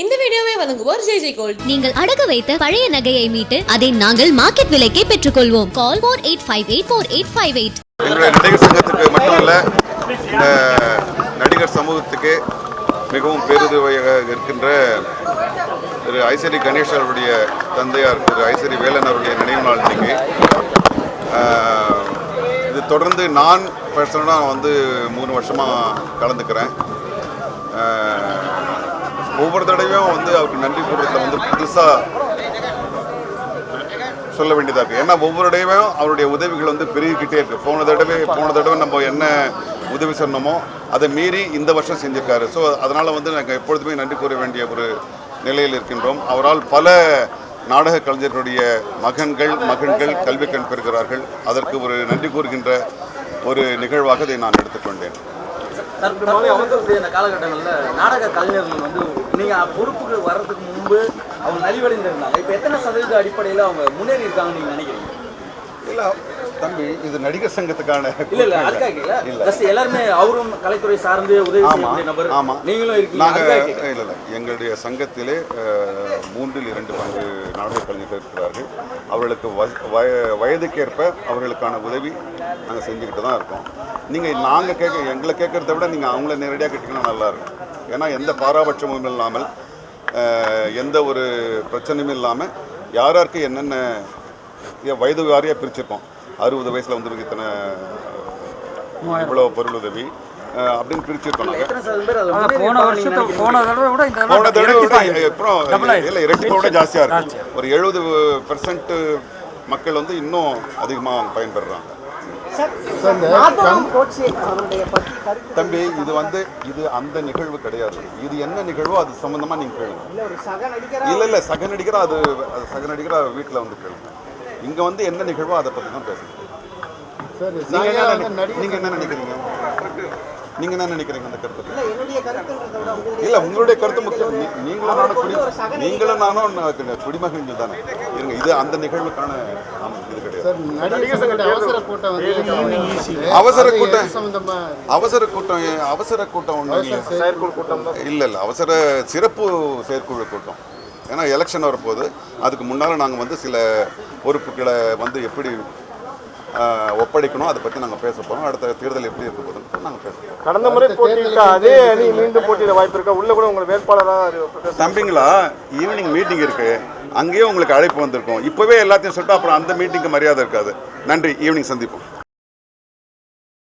இந்த வீடியோவை வழங்குவோர் ஜெய் ஜெய் கோல்ட். நீங்கள் அடகு வைத்த பழைய நகையை மீட்டு அதை நாங்கள் மார்க்கெட் விலைக்கே பெற்றுக்கொள்வோம். Call four eight five eight four eight five eight எங்களுடைய நடிகர் சங்கத்துக்கு மட்டுமல்ல இந்த நடிகர் சமூகத்துக்கு மிகவும் பேருதவியாக இருக்கின்ற திரு ஐசரி கணேஷ் அவருடைய தந்தையார் திரு ஐசரி வேலன் அவருடைய நினைவு நாள் இன்னைக்கு. இது தொடர்ந்து நான் பர்சனலாக வந்து மூணு வருஷமாக கலந்துக்கிறேன். ஒவ்வொரு தடவையும் வந்து அவருக்கு நன்றி கூறுறதுல வந்து புதுசாக சொல்ல வேண்டியதாக இருக்குது ஏன்னா ஒவ்வொரு தடவையும் அவருடைய உதவிகள் வந்து பெருகிக்கிட்டே இருக்குது போன தடவை போன தடவை நம்ம என்ன உதவி சொன்னோமோ அதை மீறி இந்த வருஷம் செஞ்சிருக்காரு. ஸோ அதனால் வந்து நாங்கள் எப்பொழுதுமே நன்றி கூற வேண்டிய ஒரு நிலையில் இருக்கின்றோம். அவரால் பல நாடக கலைஞர்களுடைய மகன்கள் மகன்கள் கல்வி கண் பெறுகிறார்கள் அதற்கு ஒரு நன்றி கூறுகின்ற ஒரு நிகழ்வாக இதை நான் எடுத்துக்கொண்டேன். தற்போது அவசர இந்த காலகட்டங்களில் நாடக கலைஞர்கள் வந்து நீங்கள் பொறுப்புகள் வர்றதுக்கு முன்பு அவங்க நலிவடைந்திருந்தாங்க. இப்போ எத்தனை சதவீத அடிப்படையில் அவங்க முன்னேறி இருக்காங்கன்னு நீங்கள் நினைக்கிறீங்க? இல்லை தம்பி இது நடிகர் சங்கத்துக்கான இல்ல இல்ல அதுக்காக கேட்கல இல்ல. ஜஸ்ட் எல்லாருமே அவரும் கலைத்துறை சார்ந்து உதவி செய்யக்கூடிய நபர். ஆமா. நீங்களும் இருக்கீங்க. நாங்க அதுக்காக கேட்கல. இல்ல இல்ல. எங்களுடைய சங்கத்திலே மூன்றில் இரண்டு பங்கு நாடக கலைஞர்கள் இருக்கிறார்கள். அவர்களுக்கு வ- வய- வயதுக்கேற்ப அவர்களுக்கான உதவி நாங்கள் செஞ்சுக்கிட்டு தான் இருக்கோம். நீங்கள் நாங்கள் கேட்க எங்களை கேட்கறத விட நீங்கள் அவங்கள நேரடியாக கேட்டிங்கன்னா நல்லா இருக்கும். ஏன்னா எந்த பாராபட்சமும் இல்லாமல் எந்த ஒரு பிரச்சனையும் இல்லாமல் யார் யாருக்கு என்னென்ன வயது வாரியாக பிரிச்சிருக்கோம். அறுபது வயசில் வந்து இத்தனை இவ்வளோ பொருள் உதவி அப்படின்னு பிரிச்சிருக்கோம் போன தடவை விட. இல்லை இரட்டிப்பை விட ஜாஸ்தியாக இருக்கு. ஒரு எழுபது பெர்சன்ட் மக்கள் வந்து இன்னும் அதிகமாக பயன்பெறுறாங்க தம்பி இது வந்து இது அந்த நிகழ்வு கிடையாது. இது என்ன நிகழ்வோ அது சம்பந்தமா நீங்க கேளுங்க. இல்ல இல்ல சக நடிகரா அது அது சக நடிகரா வீட்டுல வந்து கேளுங்க. இங்க வந்து என்ன நிகழ்வோ அதை பத்தி தான் பேசுறோம். நீங்க என்ன நினை- நீங்க என்ன நினைக்கிறீங்க? நீங்க என்ன நினைக்கிறீங்க அந்த கருத்து இல்ல உங்களுடைய கருத்து முக்கியம் நீ- நீங்களும் நானும் குடி நீங்களும் நானும் குடிமகன்கள் தானே. இருங்க இது அந்த நிகழ்வுக்கான இது கிடையாது. அவசர கூட்டம் அவசர கூட்டம். அவசர கூட்டம் ஏ- அவசர கூட்டம் ஒன்றும் இல்லை செயற்குழு கூட்டம் இல்லை இல்லை அவசர சிறப்பு செயற்குழு கூட்டம். ஏன்னா எலெக்ஷன் வரப்போகுது அதுக்கு முன்னால் நாங்கள் வந்து சில பொறுப்புகளை வந்து எப்படி ஆஹ், ஒப்படைக்கணும் அதை பற்றி நாங்கள் பேச போகிறோம் அடுத்த தேர்தல் எப்படி இருக்க போகுதுன்னு நாங்கள் பேச போகிறோம் கடந்த முறை போட்டியிட்ட அதே அணி மீண்டும் போட்டியிட வாய்ப்பு இருக்கா? உள்ள கூட உங்களை வேட்பாளராக தம்பிங்களா ஈவினிங் மீட்டிங் இருக்கு. அங்கேயே உங்களுக்கு அழைப்பு வந்திருக்கும். இப்போவே எல்லாத்தையும் சொல்லிட்டு அப்புறம் அந்த மீட்டிங்க்கு மரியாதை இருக்காது. நன்றி. ஈவினிங் சந்திப்போம்.